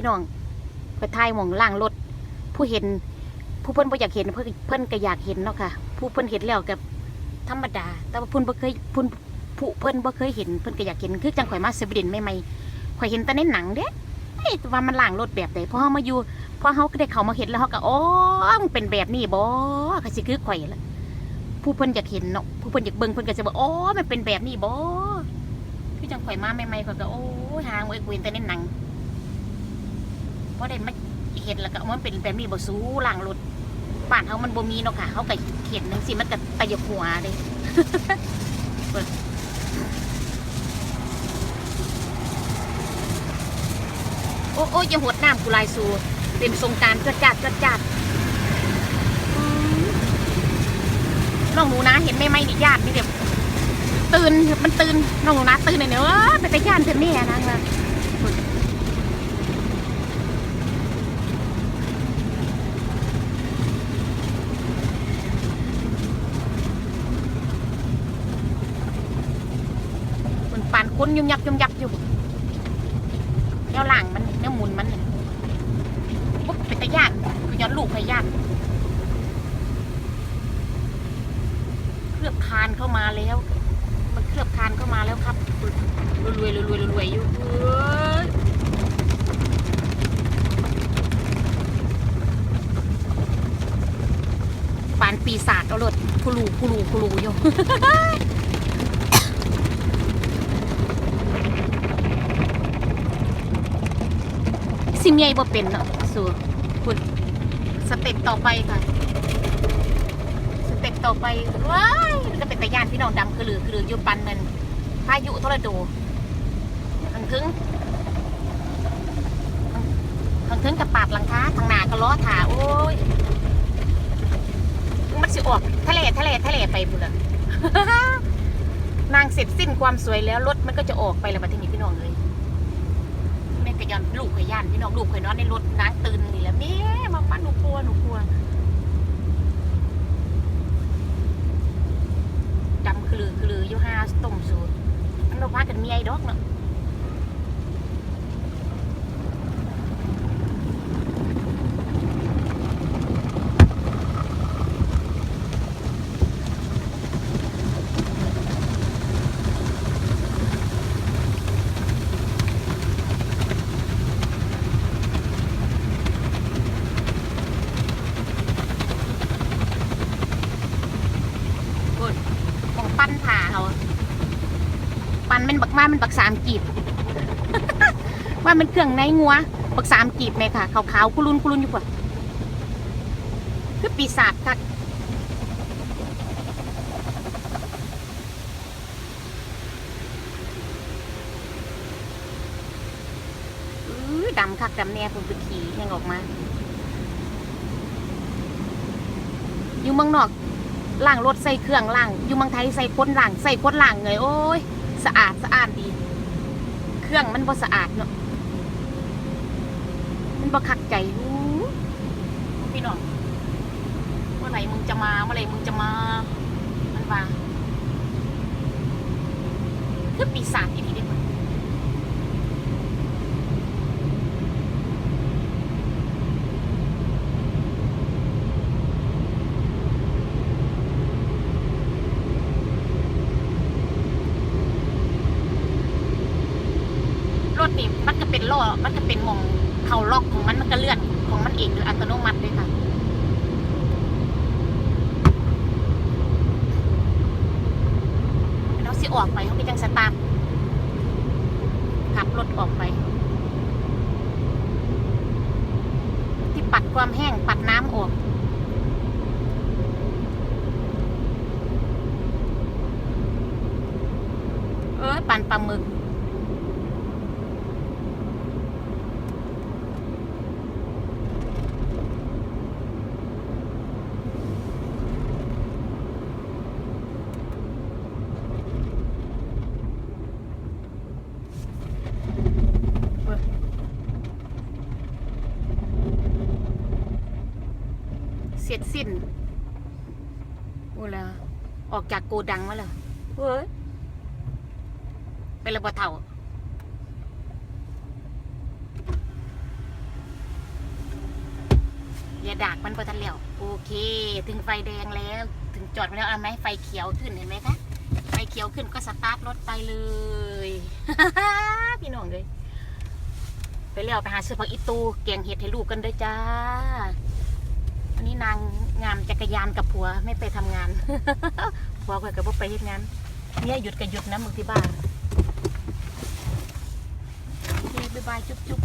พี่น้องไปทายหมองล่างรถผู้เห็น ผู้เพิ่นบ่อยากเห็นเพิ่นเพิ่นก็อยากเห็นเนาะค่ะ ผู้เพิ่นเห็นแล้วกับธรรมดา แต่ว่าเพิ่นบ่เคยเพิ่นผู้เพิ่นบ่เคยเห็นเพิ่นก็อยากเห็นคือจังข่อยมาสวีเดนใหม่ๆข่อยเห็นแต่ในหนังเด้เอ้ว่ามันล่างรถแบบใดพอเฮามาอยู่พอเฮาก็ได้เขามาเห็นแล้วเฮาก็อ๋อมันเป็นแบบนี้บ่ก็สิคือข่อยละผู้เพิ่นอยากเห็นเนาะผู้เพิ่นอยากเบิ่งเพิ่นก็จะบอกอ๋อมันเป็นแบบนี้บ่คือจังข่อยมาใหม่ๆข่อยก็โอ้หางเว้ยกูเห็นแต่ในหนัง พอได้มาเห็นแล้วก็มันเป็นแบบนี้บ่สู้ล่างรถบ้านเขามันบ่มีเนาะค่ะเขาก็เขียนหนังสิมันก็ตะยบหัวเลยโอ้โอ้ยอย่าหดน้ำกูลายสูเต็มสงการจัดจัดจัดจัดน้องหนูนะ เห็นไม่ไม่นี่ญาตินี่เดี๋ยวตื่นมันตื่นน้องหนูนะตื่นเลยเนอะไปแต่ญาติเป็นแม่นางละมันปาน คนยุ่มยับยุ่มยับอยู่แนวหลังมันแนวหมุนมันปุ๊บเป็นต่ญาติคือย้อนลูกให้ญาติเคลือบคานเข้ามาแล้ว มันเคลือบคานเข้ามาแล้วครับรวยรวยรวยรวยรวยอยู่เอ้ยปานปีศาจเอารถคุลูคุลูคุลูอยู่ สิเมียบ่เป็นเนาะสู้คุณสเต็ปต่อไปค่ะ สเต็ปต่อไปว้ายมันก็เป็นตะยานพี่น้องดำคือหรือคือหรือยู่ปันมันพายุทรโดทางถึงทางถึงกับปาดหลังคาทางหน้าก็ล้อถาโอ้ยมันสิออกทะเลทะเลทะเลไปพุ่นละนางเสร็จสิ้นความสวยแล้วรถมันก็จะออกไปแล้วบัดทีนี้พี่น้องเลย แม่ก็ย้อนลูกข่อยย่านพี่น้องลูกข่อยนอนในรถนางตื่นนี่แหละแม่มาปั้นหนูกลัวหนูกลัวจำคือลือคือลืออยู่ห้าต้มสูตรอันเราพากันมีไอ้ดอกเนาะกด ของปั้นผ่าเขาปันเป็นบักมามันบักสามกีบ ว่ามันเครื่องในงัวบักสามกีบไหมค่ะขาวๆกุลุนกุลุนอยู่กว่าคือปีศาจคักอื้อดำคักดำแน่คุณคือขี่ยังออกมา อยู่เมืองนอก ล่างรถใส่เครื่องล่างอยู่เมืองไทยใส่คนล่างใส่คนล่างเลยโอ้ยสะอาดสะอาดดี เครื่องมันบ่สะอาดเนาะมันบ่คักใจอู้พี่น้องเมื่อไหร่มึงจะมาเมื่อไหร่มึงจะมา มันว่าคือปีศาจอีนี่เรถนี่มันก็เป็นล้อมันก็เป็นมองเขาล็อกของมันมันก็เลื่อนของมันเองโดยอัตโนมัติเลยค่ะเราสิออกไปเขาไปจังสตาร์ทขับรถออกไป ที่ปัดความแห้งปัดน้ำออกเอ้ยปั่นปลาหมึก เส ร็จสิ้นอูละออกจากโกดังมาแล้วเฮ้ยเป็นระเบิดเท่าอย่าดากมันพอทันแล้วโอเค ถึงไฟแดงแล้ว ถึงจอดไปแล้วเอาไหมไฟเขียวขึ้นเห็นไหมคะไฟเขียวขึ้นก็สตาร์ทรถไปเลย พี่น้องเลยไปแล้วไปหาซื้อผักอีตูแกงเห็ดให้ลูกกันเด้วยจ้าันนี้นางงามจักรยานกับผัวไม่ไปทำงาน ผัวข่อยกับพ่ไปเฮ็ดงานเนี่ยหยุดกับหยุดนะมึงที่บ้านโอเคบ๊ายบายจุ๊บจุ๊บ